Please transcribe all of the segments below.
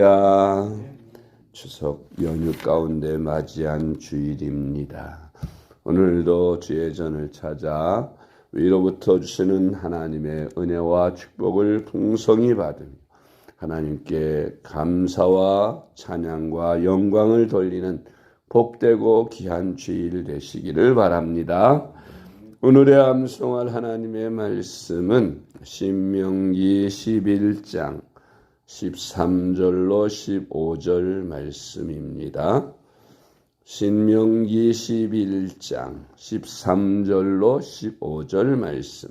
할렐루야. 추석 연휴 가운데 맞이한 주일입니다. 오늘도 주의 전을 찾아 위로부터 주시는 하나님의 은혜와 축복을 풍성히 받으며 하나님께 감사와 찬양과 영광을 돌리는 복되고 귀한 주일 되시기를 바랍니다. 오늘의 암송할 하나님의 말씀은 신명기 11장 13절로 15절 말씀입니다. 신명기 11장 13절로 15절 말씀.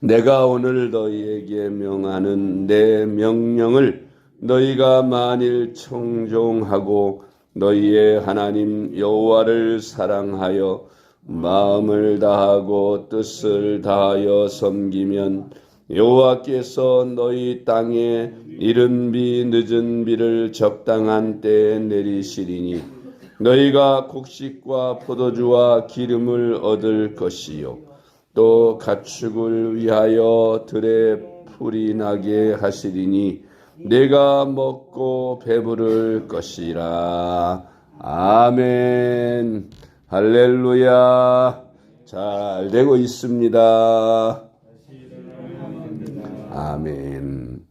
내가 오늘 너희에게 명하는 내 명령을 너희가 만일 청종하고 너희의 하나님 여호와를 사랑하여 마음을 다하고 뜻을 다하여 섬기면 여호와께서 너희 땅에 이른 비 늦은 비를 적당한 때에 내리시리니 너희가 곡식과 포도주와 기름을 얻을 것이요 또 가축을 위하여 들에 풀이 나게 하시리니 내가 먹고 배부를 것이라. 아멘. 할렐루야. 잘 되고 있습니다. 아멘.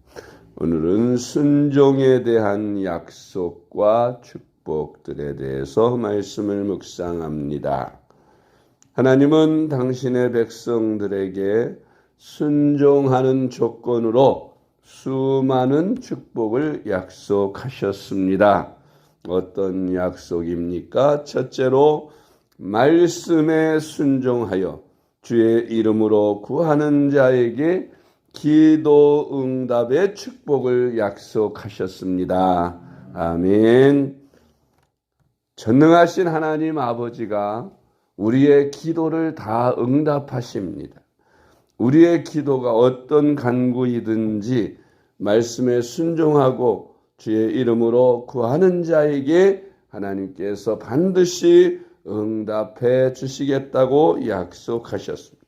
오늘은 순종에 대한 약속과 축복들에 대해서 말씀을 묵상합니다. 하나님은 당신의 백성들에게 순종하는 조건으로 수많은 축복을 약속하셨습니다. 어떤 약속입니까? 첫째로 말씀에 순종하여 주의 이름으로 구하는 자에게 기도 응답의 축복을 약속하셨습니다. 아멘. 전능하신 하나님 아버지가 우리의 기도를 다 응답하십니다. 우리의 기도가 어떤 간구이든지 말씀에 순종하고 주의 이름으로 구하는 자에게 하나님께서 반드시 응답해 주시겠다고 약속하셨습니다.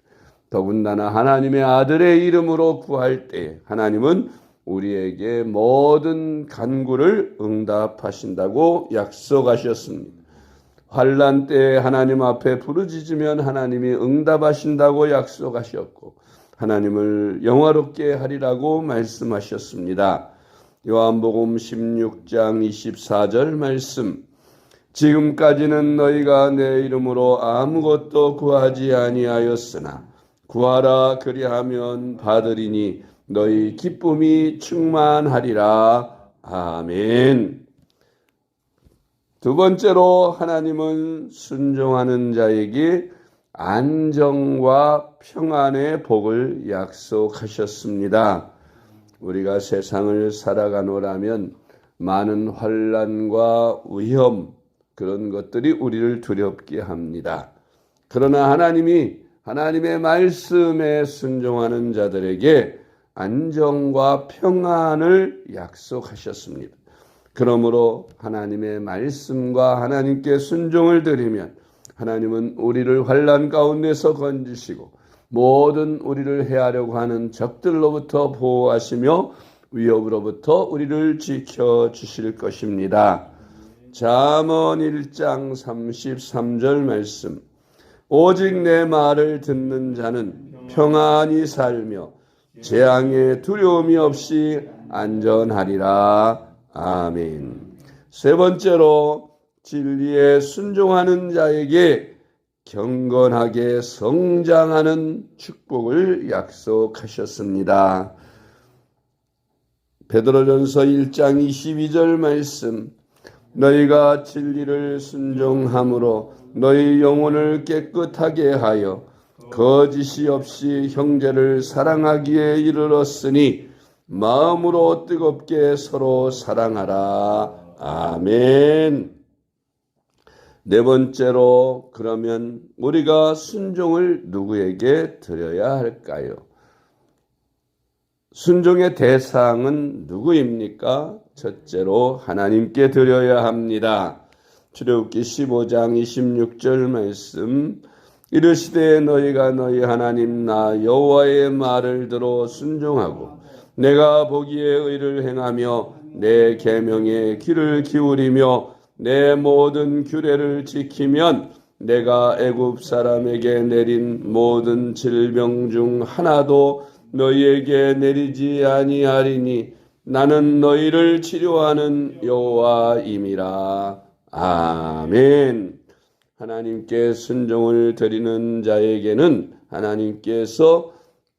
더군다나 하나님의 아들의 이름으로 구할 때 하나님은 우리에게 모든 간구를 응답하신다고 약속하셨습니다. 환란 때 하나님 앞에 부르짖으면 하나님이 응답하신다고 약속하셨고 하나님을 영화롭게 하리라고 말씀하셨습니다. 요한복음 16장 24절 말씀 지금까지는 너희가 내 이름으로 아무것도 구하지 아니하였으나 구하라 그리하면 받으리니 너희 기쁨이 충만하리라. 아멘. 두 번째로 하나님은 순종하는 자에게 안정과 평안의 복을 약속하셨습니다. 우리가 세상을 살아가노라면 많은 환란과 위험 그런 것들이 우리를 두렵게 합니다. 그러나 하나님이 하나님의 말씀에 순종하는 자들에게 안정과 평안을 약속하셨습니다. 그러므로 하나님의 말씀과 하나님께 순종을 드리면 하나님은 우리를 환란 가운데서 건지시고 모든 우리를 해하려고 하는 적들로부터 보호하시며 위협으로부터 우리를 지켜 주실 것입니다. 잠언 1장 33절 말씀 오직 내 말을 듣는 자는 평안히 살며 재앙에 두려움이 없이 안전하리라. 아멘. 세 번째로 진리에 순종하는 자에게 경건하게 성장하는 축복을 약속하셨습니다. 베드로전서 1장 22절 말씀 너희가 진리를 순종함으로 너희 영혼을 깨끗하게 하여 거짓이 없이 형제를 사랑하기에 이르렀으니 마음으로 뜨겁게 서로 사랑하라. 아멘. 네 번째로 그러면 우리가 순종을 누구에게 드려야 할까요? 순종의 대상은 누구입니까? 첫째로 하나님께 드려야 합니다. 출애굽기 15장 26절 말씀 이르시되 너희가 너희 하나님 나 여호와의 말을 들어 순종하고 내가 보기에 의를 행하며 내 계명에 귀를 기울이며 내 모든 규례를 지키면 내가 애굽 사람에게 내린 모든 질병 중 하나도 너희에게 내리지 아니하리니 나는 너희를 치료하는 여호와임이라 아멘. 하나님께 순종을 드리는 자에게는 하나님께서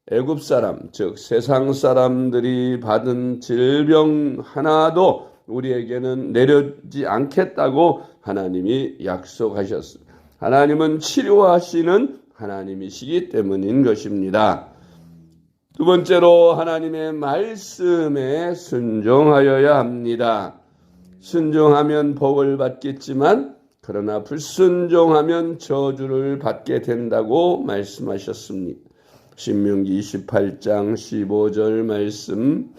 애굽 사람 즉 세상 사람들이 받은 질병 하나도 우리에게는 내려지 않겠다고 하나님이 약속하셨습니다. 하나님은 치료하시는 하나님이시기 때문인 것입니다. 두 번째로 하나님의 말씀에 순종하여야 합니다. 순종하면 복을 받겠지만 그러나 불순종하면 저주를 받게 된다고 말씀하셨습니다. 신명기 28장 15절 말씀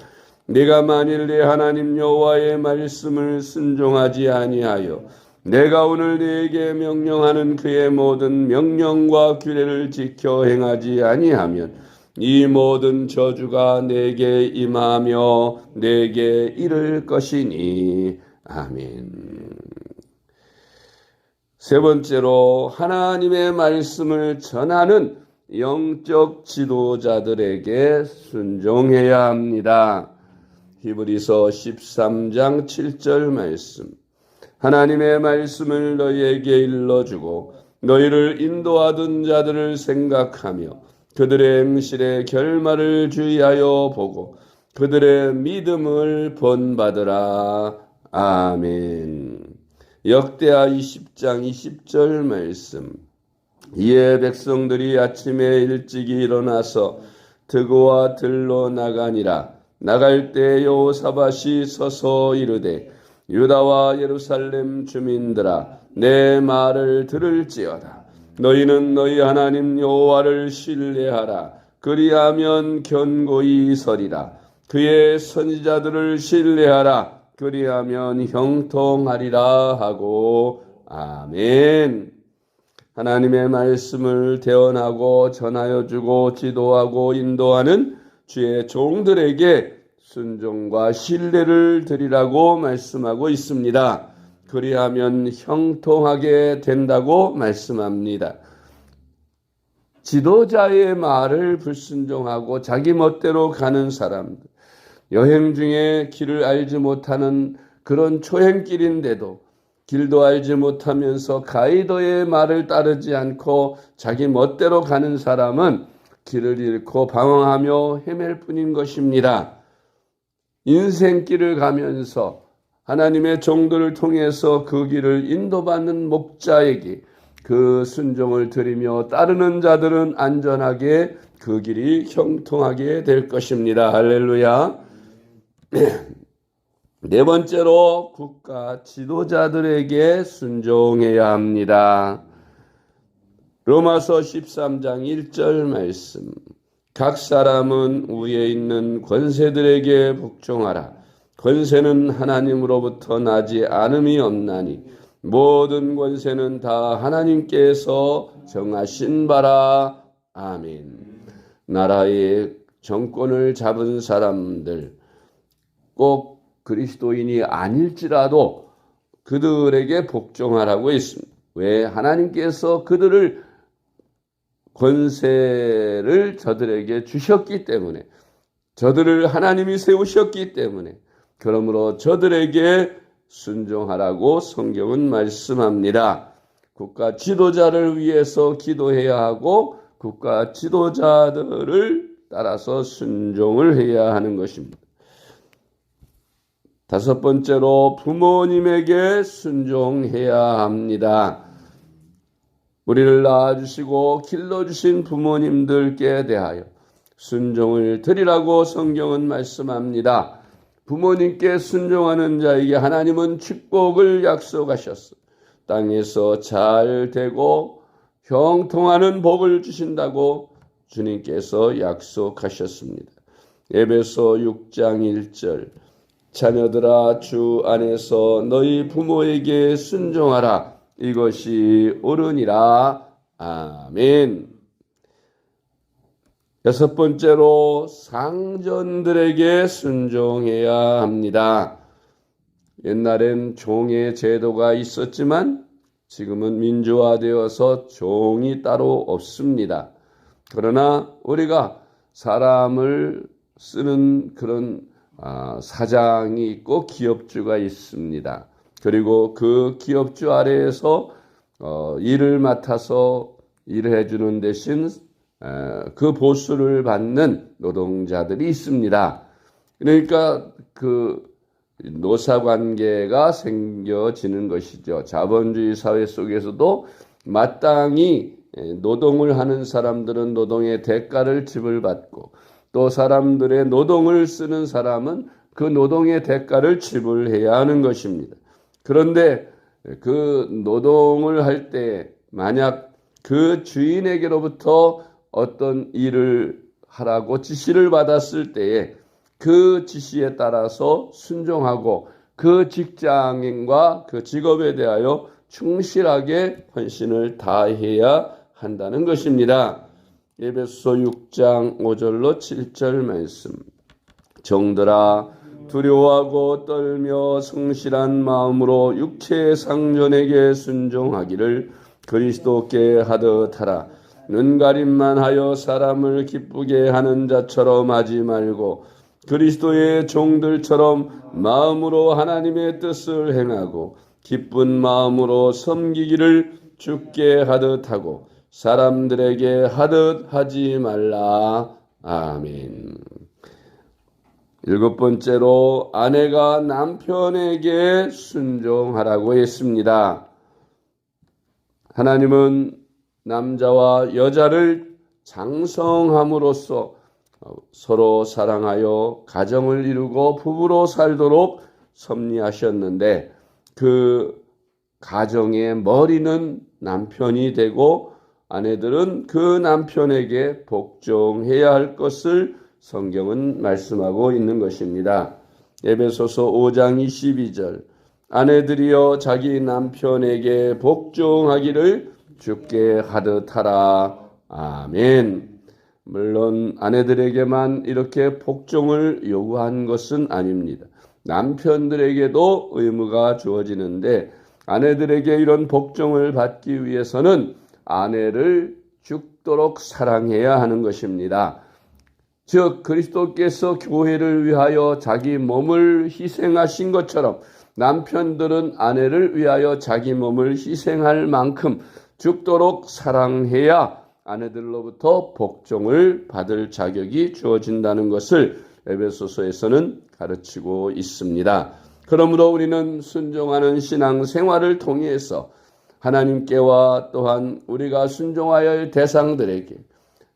내가 만일 내 하나님 여호와의 말씀을 순종하지 아니하여 내가 오늘 네게 명령하는 그의 모든 명령과 규례를 지켜 행하지 아니하면 이 모든 저주가 내게 임하며 내게 이를 것이니 아멘. 세 번째로 하나님의 말씀을 전하는 영적 지도자들에게 순종해야 합니다. 히브리서 13장 7절 말씀. 하나님의 말씀을 너희에게 일러주고 너희를 인도하던 자들을 생각하며 그들의 행실의 결말을 주의하여 보고 그들의 믿음을 본받으라. 아멘. 역대하 20장 20절 말씀. 이에 백성들이 아침에 일찍이 일어나서 드고와 들로 나가니라. 나갈 때 여호사밧이 서서 이르되 유다와 예루살렘 주민들아 내 말을 들을지어다. 너희는 너희 하나님 여호와를 신뢰하라. 그리하면 견고히 서리라. 그의 선지자들을 신뢰하라. 그리하면 형통하리라 하고 아멘. 하나님의 말씀을 대언하고 전하여 주고 지도하고 인도하는 주의 종들에게 순종과 신뢰를 드리라고 말씀하고 있습니다. 그리하면 형통하게 된다고 말씀합니다. 지도자의 말을 불순종하고 자기 멋대로 가는 사람들, 여행 중에 길을 알지 못하는 그런 초행길인데도 길도 알지 못하면서 가이더의 말을 따르지 않고 자기 멋대로 가는 사람은 길을 잃고 방황하며 헤맬 뿐인 것입니다. 인생길을 가면서 하나님의 종들을 통해서 그 길을 인도받는 목자에게 그 순종을 드리며 따르는 자들은 안전하게 그 길이 형통하게 될 것입니다. 할렐루야. 네 번째로 국가 지도자들에게 순종해야 합니다. 로마서 13장 1절 말씀. 각 사람은 위에 있는 권세들에게 복종하라. 권세는 하나님으로부터 나지 않음이 없나니 모든 권세는 다 하나님께서 정하신 바라. 아멘. 나라의 정권을 잡은 사람들 꼭 그리스도인이 아닐지라도 그들에게 복종하라고 했습니다. 왜 하나님께서 그들을 권세를 저들에게 주셨기 때문에 저들을 하나님이 세우셨기 때문에 그러므로 저들에게 순종하라고 성경은 말씀합니다. 국가 지도자를 위해서 기도해야 하고 국가 지도자들을 따라서 순종을 해야 하는 것입니다. 다섯 번째로 부모님에게 순종해야 합니다. 우리를 낳아주시고 길러주신 부모님들께 대하여 순종을 드리라고 성경은 말씀합니다. 부모님께 순종하는 자에게 하나님은 축복을 약속하셨어. 땅에서 잘 되고 형통하는 복을 주신다고 주님께서 약속하셨습니다. 에베소 6장 1절 자녀들아 주 안에서 너희 부모에게 순종하라. 이것이 옳으니라. 아멘. 여섯 번째로 상전들에게 순종해야 합니다. 옛날엔 종의 제도가 있었지만 지금은 민주화되어서 종이 따로 없습니다. 그러나 우리가 사람을 쓰는 그런 아, 사장이 있고 기업주가 있습니다. 그리고 그 기업주 아래에서 어, 일을 맡아서 일을 해주는 대신 에, 그 보수를 받는 노동자들이 있습니다. 그러니까 그 노사 관계가 생겨지는 것이죠. 자본주의 사회 속에서도 마땅히 노동을 하는 사람들은 노동의 대가를 지불받고 또 사람들의 노동을 쓰는 사람은 그 노동의 대가를 지불해야 하는 것입니다. 그런데 그 노동을 할 때 만약 그 주인에게로부터 어떤 일을 하라고 지시를 받았을 때에 그 지시에 따라서 순종하고 그 직장인과 그 직업에 대하여 충실하게 헌신을 다해야 한다는 것입니다. 예배소 6장 5절로 7절 말씀. 정들아 두려워하고 떨며 성실한 마음으로 육체의 상전에게 순종하기를 그리스도께 하듯 하라. 눈가림만 하여 사람을 기쁘게 하는 자처럼 하지 말고 그리스도의 종들처럼 마음으로 하나님의 뜻을 행하고 기쁜 마음으로 섬기기를 죽게 하듯 하고 사람들에게 하듯 하지 말라. 아멘. 일곱 번째로 아내가 남편에게 순종하라고 했습니다. 하나님은 남자와 여자를 장성함으로써 서로 사랑하여 가정을 이루고 부부로 살도록 섭리하셨는데 그 가정의 머리는 남편이 되고 아내들은 그 남편에게 복종해야 할 것을 성경은 말씀하고 있는 것입니다. 에베소서 5장 22절 아내들이여 자기 남편에게 복종하기를 죽게 하듯 하라. 아멘. 물론 아내들에게만 이렇게 복종을 요구한 것은 아닙니다. 남편들에게도 의무가 주어지는데 아내들에게 이런 복종을 받기 위해서는 아내를 죽도록 사랑해야 하는 것입니다. 즉 그리스도께서 교회를 위하여 자기 몸을 희생하신 것처럼 남편들은 아내를 위하여 자기 몸을 희생할 만큼 죽도록 사랑해야 아내들로부터 복종을 받을 자격이 주어진다는 것을 에베소서에서는 가르치고 있습니다. 그러므로 우리는 순종하는 신앙 생활을 통해서 하나님께와 또한 우리가 순종하여 할 대상들에게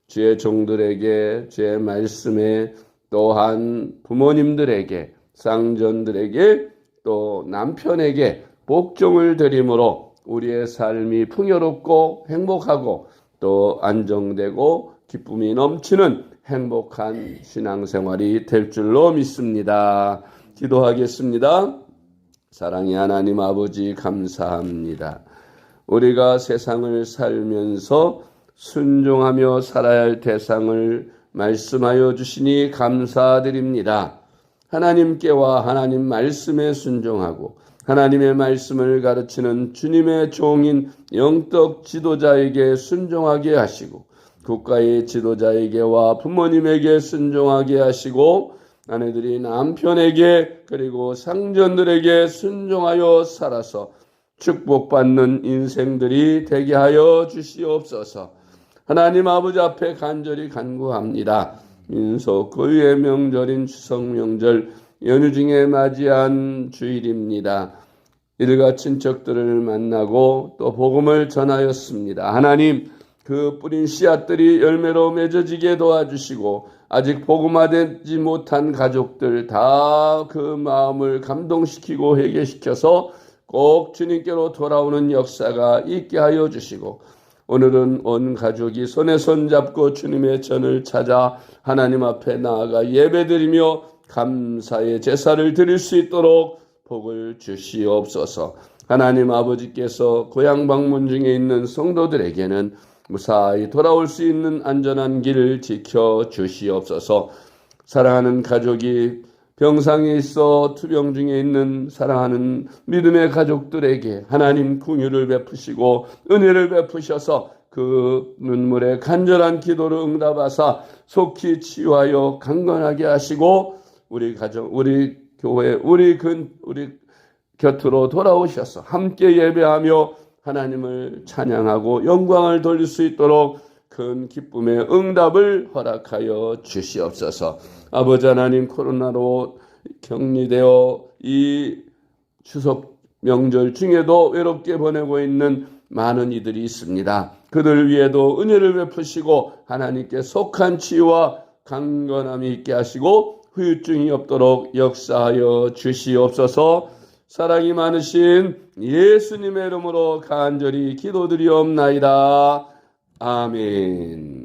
주의 종들에게 주의 말씀에 또한 부모님들에게 쌍전들에게 또 남편에게 복종을 드림으로 우리의 삶이 풍요롭고 행복하고 또 안정되고 기쁨이 넘치는 행복한 신앙생활이 될 줄로 믿습니다. 기도하겠습니다. 사랑의 하나님 아버지 감사합니다. 우리가 세상을 살면서 순종하며 살아야 할 대상을 말씀하여 주시니 감사드립니다. 하나님께와 하나님 말씀에 순종하고 하나님의 말씀을 가르치는 주님의 종인 영적 지도자에게 순종하게 하시고 국가의 지도자에게와 부모님에게 순종하게 하시고 아내들이 남편에게 그리고 상전들에게 순종하여 살아서 축복받는 인생들이 되게 하여 주시옵소서. 하나님 아버지 앞에 간절히 간구합니다. 민속 고유의 명절인 추석 명절 연휴 중에 맞이한 주일입니다. 일가 친척들을 만나고 또 복음을 전하였습니다. 하나님 그 뿌린 씨앗들이 열매로 맺어지게 도와주시고 아직 복음화되지 못한 가족들 다 그 마음을 감동시키고 회개시켜서 꼭 주님께로 돌아오는 역사가 있게 하여 주시고 오늘은 온 가족이 손에 손 잡고 주님의 전을 찾아 하나님 앞에 나아가 예배드리며 감사의 제사를 드릴 수 있도록 복을 주시옵소서. 하나님 아버지께서 고향 방문 중에 있는 성도들에게는 무사히 돌아올 수 있는 안전한 길을 지켜 주시옵소서. 사랑하는 가족이 병상에 있어 투병 중에 있는 사랑하는 믿음의 가족들에게 하나님 궁유를 베푸시고 은혜를 베푸셔서 그 눈물에 간절한 기도를 응답하사 속히 치유하여 강건하게 하시고 우리 가정 우리 교회 우리 근 우리 곁으로 돌아오셔서 함께 예배하며 하나님을 찬양하고 영광을 돌릴 수 있도록 큰 기쁨의 응답을 허락하여 주시옵소서. 아버지 하나님 코로나로 격리되어 이 추석 명절 중에도 외롭게 보내고 있는 많은 이들이 있습니다. 그들 위에도 은혜를 베푸시고 하나님께 속한 치유와 강건함이 있게 하시고 후유증이 없도록 역사하여 주시옵소서. 사랑이 많으신 예수님의 이름으로 간절히 기도드리옵나이다. 아멘.